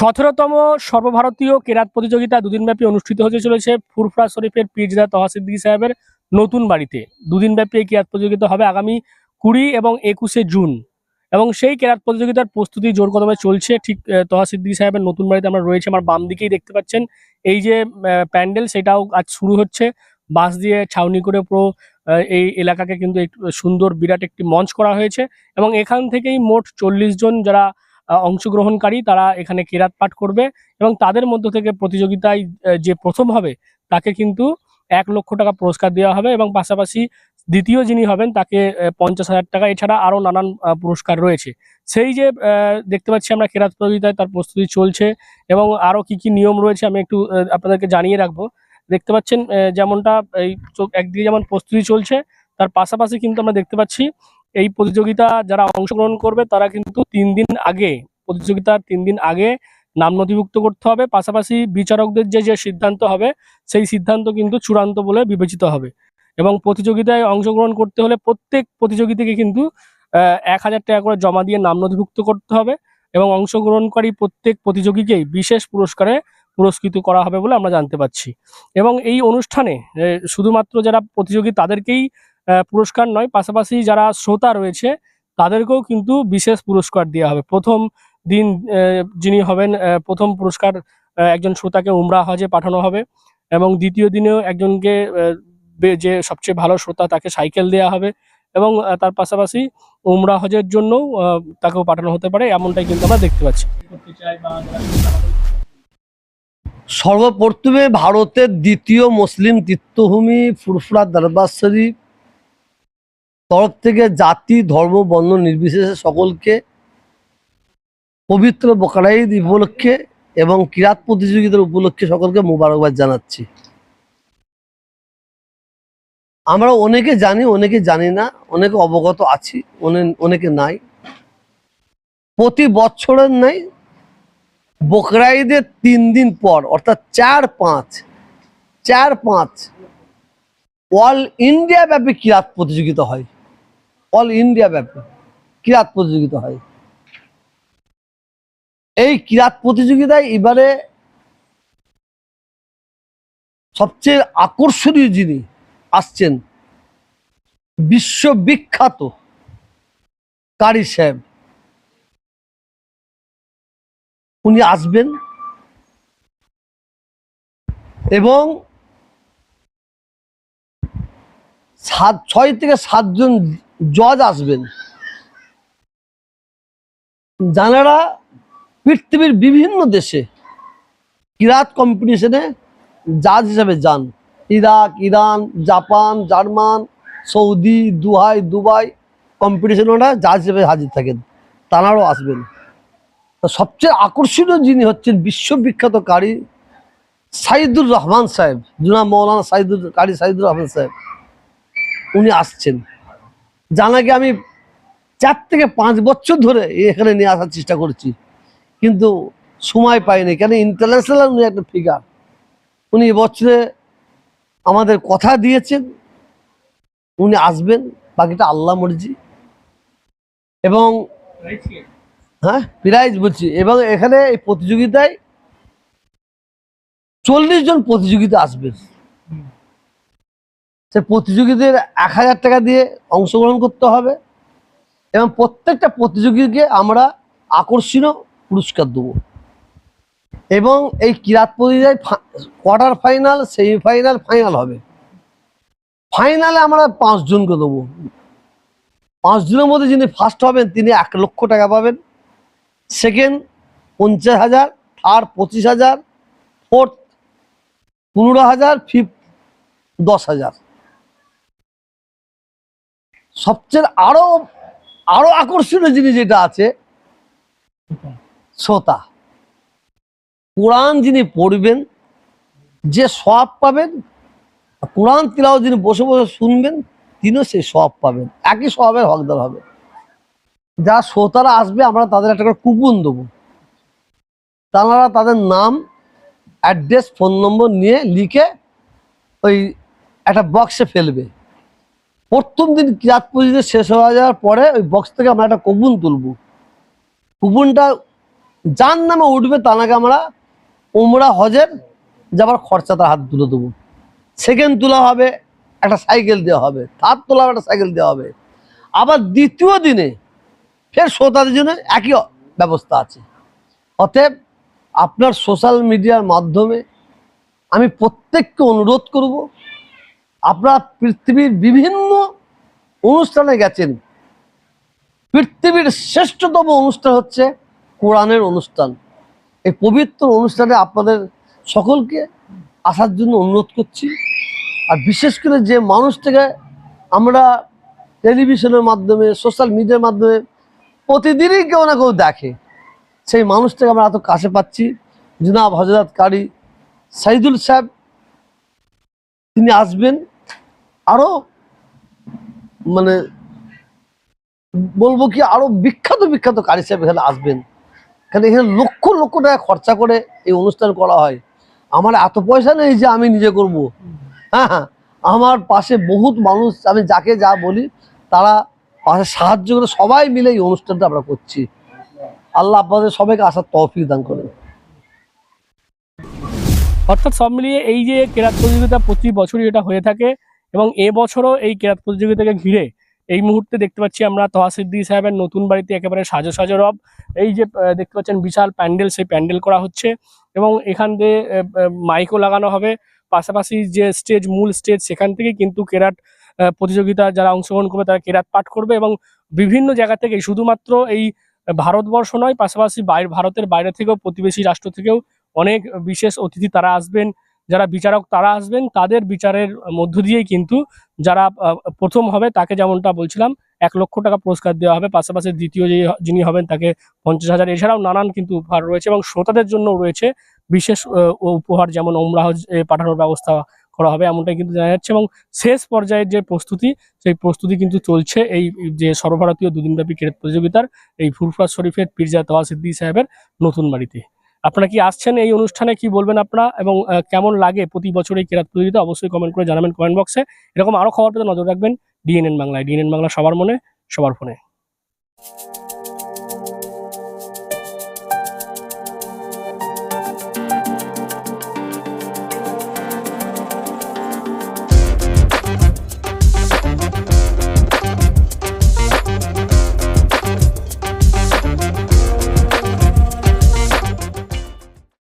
সতেরোতম সর্বভারতীয় কেরাত প্রতিযোগিতা দুদিনব্যাপী অনুষ্ঠিত হতে চলেছে। ফুরফুরা শরীফের পীরজাদা তহাসিদ্দিক সাহেবের নতুন বাড়িতে। দুদিনব্যাপী এই কেরাত প্রতিযোগিতা হবে আগামী কুড়ি এবং একুশে জুন। এবং সেই কেরাত প্রতিযোগিতার প্রস্তুতি জোর কদমে চলছে। ঠিক তহাসিদ্দিক সাহেবের নতুন বাড়িতে আমরা রয়েছে। আমার বাম দিকেই দেখতে পাচ্ছেন। এই যে প্যান্ডেল সেটাও আজ শুরু হচ্ছে। বাঁশ দিয়ে ছাউনি করে পুরো এই এলাকাকে কিন্তু সুন্দর বিরাট একটি মঞ্চ করা হয়েছে। এবং এখান থেকেই মোট চল্লিশ জন যারা অংশগ্রহণকারী তারা এখানে কেরাত পাঠ করবে এবং তাদের মধ্য থেকে প্রতিযোগিতায় যে প্রথম হবে, তাকে কিন্তু এক লক্ষ টাকা পুরস্কার দেওয়া হবে এবং পাশাপাশি দ্বিতীয় যিনি হবেন, তাকে পঞ্চাশ হাজার টাকা। এছাড়া আরও নানান পুরস্কার রয়েছে। সেই যে দেখতে পাচ্ছি আমরা কেরাত প্রতিযোগিতায় তার প্রস্তুতি চলছে এবং আরও কি কি নিয়ম রয়েছে আমি একটু আপনাদেরকে জানিয়ে রাখব। দেখতে পাচ্ছেন যেমনটা এই চোখ, একদিকে যেমন প্রস্তুতি চলছে, তার পাশাপাশি কিন্তু আমরা দেখতে পাচ্ছি এই প্রতিযোগিতা যারা অংশগ্রহণ করবে, তারা কিন্তু তিন দিন আগে, প্রতিযোগিতার তিন দিন আগে নাম নথিভুক্ত করতে হবে। পাশাপাশি বিচারকদের যে যে সিদ্ধান্ত হবে, সেই সিদ্ধান্ত কিন্তু চূড়ান্ত বলে বিবেচিত হবে। এবং প্রতিযোগিতায় অংশগ্রহণ করতে হলে প্রত্যেক প্রতিযোগিতাকে কিন্তু এক হাজার টাকা করে জমা দিয়ে নাম নথিভুক্ত করতে হবে এবং অংশগ্রহণকারী প্রত্যেক প্রতিযোগীকেই বিশেষ পুরস্কারে পুরস্কৃত করা হবে বলে আমরা জানতে পাচ্ছি। এবং এই অনুষ্ঠানে শুধুমাত্র যারা প্রতিযোগী, তাদেরকেই পুরস্কার নয়, পাশাপাশি যারা শ্রোতা রয়েছে, তাদেরকেও কিন্তু বিশেষ পুরস্কার দেওয়া হবে। প্রথম দিন যিনি হবেন প্রথম পুরস্কার একজন শ্রোতাকে উমরা হজে পাঠানো হবে এবং দ্বিতীয় দিনেও একজনকে যে সবচেয়ে ভালো শ্রোতা, তাকে সাইকেল দেওয়া হবে এবং তার পাশাপাশি উমরা হজের জন্য তাকেও পাঠানো হতে পারে, এমনটাই কিন্তু আমরা দেখতে পাচ্ছি। সর্বপ্রথমে ভারতের দ্বিতীয় মুসলিম তীর্থভূমি ফুরফুরা দরবার শরীফ তরফ থেকে জাতি, ধর্ম, বর্ণ নির্বিশেষে সকলকে পবিত্র বকরা ঈদ উপলক্ষে এবং কিরাত প্রতিযোগিতার উপলক্ষে সকলকে মুবারকবাদ জানাচ্ছি। আমরা অনেকে জানি অনেকে জানি না, অনেকে অবগত আছি অনেকে নাই। প্রতি বছরের নাই বকরা ঈদের তিন দিন পর, অর্থাৎ চার পাঁচ চার পাঁচ অল ইন্ডিয়া ব্যাপী কিরাত প্রতিযোগিতা হয়। অল ইন্ডিয়া ব্যাপী কিরাত প্রতিযোগিতা হয়। এই কিরাত প্রতিযোগিতায় এবারে সবচেয়ে আকর্ষণীয় যিনি আসছেন বিশ্ববিখ্যাত কারি সাহেব। উনি আসবেন এবং সাত, ছয় থেকে সাতজন জজ আসবেন। যারা পৃথিবীর বিভিন্ন দেশে কিরাত কম্পিটিশনে জাজ হিসাবে যান। Iraq, Iran, Japan, German, Saudi, দুহাই, Dubai কম্পিটিশনে ওরা জাজ হিসেবে হাজির থাকেন। তারাও আসবেন। সবচেয়ে আকর্ষণীয় যিনি হচ্ছেন বিশ্ববিখ্যাত কারি সাইদুর রহমান সাহেব। জুনা মৌলানা সাইদুর, কারি সাইদুর রহমান সাহেব। উনি আসছেন। জানাকে আমি চার থেকে পাঁচ বছর ধরে এখানে নিয়ে আসার চেষ্টা করছি। কিন্তু সময় পাইনি। কেন? ইন্টারন্যাশনাল উনি একটা ফিগার উনি এবছরে আমাদের কথা দিয়েছেন। উনি আসবেন। বাকিটা আল্লাহ মর্জি। এবং হ্যাঁ প্রাইজ বলছি এবং এখানে এই প্রতিযোগিতায় চল্লিশ জন প্রতিযোগিতা আসবেন সে প্রতিযোগীদের এক হাজার টাকা দিয়ে অংশগ্রহণ করতে হবে এবং প্রত্যেকটা প্রতিযোগীকে আমরা আকর্ষণীয় পুরস্কার দেবো। এবং এই কিরাত প্রতিযোগিতায় কোয়ার্টার ফাইনাল, সেমিফাইনাল, ফাইনাল হবে। ফাইনালে আমরা পাঁচজনকে দেবো। পাঁচজনের মধ্যে যিনি ফার্স্ট হবেন, তিনি এক লক্ষ টাকা পাবেন। সেকেন্ড পঞ্চাশ হাজার থার্ড পঁচিশ হাজার ফোর্থ পনেরো হাজার ফিফথ দশ হাজার। সবচেয়ে আরও আরও আকর্ষণীয় জিনিস যেটা আছে, শ্রোতা। কোরআন যিনি পড়বেন, যে সব পাবেন, কোরআন তিলাও যিনি বসে বসে শুনবেন, তিনিও সেই সব পাবেন। একই সবের হকদার হবে। যা শ্রোতারা আসবে, আমরা তাদের একটা করে কুপন দেবো। তারা তাদের নাম, অ্যাড্রেস, ফোন নম্বর নিয়ে লিখে ওই একটা বক্সে ফেলবে। প্রথম দিন কিরাত পুজোতে শেষ হয়ে যাওয়ার পরে ওই বক্স থেকে আমরা একটা কুপন তুলব। কুপনটা যার নামে উঠবে তানাকে আমরা উমরা হজের যাবার খরচা তার হাত তুলে দেবো। সেকেন্ড তোলা হবে, একটা সাইকেল দেওয়া হবে থার্ড তোলা একটা সাইকেল দেওয়া হবে। আবার দ্বিতীয় দিনে ফের শ্রোতাদের জন্য একই ব্যবস্থা আছে। অতএব আপনার সোশ্যাল মিডিয়ার মাধ্যমে আমি প্রত্যেককে অনুরোধ করব আপনারা পৃথিবীর বিভিন্ন অনুষ্ঠানে গেছেন। পৃথিবীর শ্রেষ্ঠতম অনুষ্ঠান হচ্ছে কোরআনের অনুষ্ঠান। এই পবিত্র অনুষ্ঠানে আপনাদের সকলকে আসার জন্য অনুরোধ করছি। আর বিশেষ করে যে মানুষটাকে আমরা টেলিভিশনের মাধ্যমে, সোশ্যাল মিডিয়ার মাধ্যমে প্রতিদিনই কেউ না কেউ দেখে, সেই মানুষটাকে আমরা এত কাছে পাচ্ছি। জনাব হজরত কারি সাইদুল সাহেব, তিনি আসবেন। আরও মানে বলব কি আরও বিখ্যাত বিখ্যাত কারি সাহেব এখানে আসবেন। কারণ এখানে লক্ষ লক্ষ টাকা খরচা করে এই অনুষ্ঠান করা হয়। আমার এত পয়সা নেই যে আমি নিজে করব। হ্যাঁ হ্যাঁ আমার পাশে বহুত মানুষ, আমি যাকে যা বলি, তারা পাশে সাহায্য করে সবাই মিলে এই অনুষ্ঠানটা আমরা করছি। আল্লাহ আপনাদের সবাইকে আসার তৌফিক দান করেন। অর্থাৎ সব মিলিয়ে এই যে ক্রীড়া প্রতিযোগিতা প্রতি বছরই এটা হয়ে থাকে এবং এবছরও এই কেরাত প্রতিযোগিতাকে ঘিরে এই মুহূর্তে দেখতে পাচ্ছি আমরা তহাসিদ্দি সাহেবের নতুন বাড়িতে একেবারে সাজো সাজো রব। এই যে দেখতে পাচ্ছেন বিশাল প্যান্ডেল, সেই প্যান্ডেল করা হচ্ছে এবং এখান দিয়ে মাইকও লাগানো হবে। পাশাপাশি যে স্টেজ, মূল স্টেজ, সেখান থেকে কিন্তু কেরাট প্রতিযোগিতা যারা অংশগ্রহণ করবে তারা কেরাত পাঠ করবে এবং বিভিন্ন জায়গা থেকে, শুধুমাত্র এই ভারতবর্ষ নয়, পাশাপাশি বাইরে ভারতের বাইরে থেকেও, প্রতিবেশী রাষ্ট্র থেকেও অনেক বিশেষ অতিথি তারা আসবেন। যারা বিচারক তারা আসবেন, তাদের বিচারের মধ্য দিয়েই কিন্তু যারা প্রথম হবে তাকে যেমনটা বলছিলাম, এক লক্ষ টাকা পুরস্কার দেওয়া হবে, পাশাপাশি দ্বিতীয় যে যিনি হবেন তাকে পঞ্চাশ হাজার, এছাড়াও নানান কিন্তু উপহার রয়েছে এবং শ্রোতাদের জন্য রয়েছে বিশেষ উপহার যেমন ওমরাহ পাঠানোর ব্যবস্থা করা হবে এমনটাই কিন্তু জানা যাচ্ছে এবং শেষ পর্যায়ের যে প্রস্তুতি, সেই প্রস্তুতি কিন্তু চলছে এই যে সর্বভারতীয় দুদিনব্যাপী ক্রিকেট প্রতিযোগিতার, এই ফুরফুরাজ শরীফের পিরজা তোয়া সিদ্দি সাহেবের নতুন বাড়িতে। আপনারা কি আসছেন এই অনুষ্ঠানে? কি বলবেন আপনারা? এবং কেমন লাগে প্রতি বছর এই কেরাত প্রতিযোগিতা অবশ্যই কমেন্ট করে জানাবেন কমেন্ট বক্সে এরকম আরও খবর পেতে নজর রাখবেন ডিএনএন বাংলায়। ডিএনএন বাংলা সবার মনে, সবার ফোনে।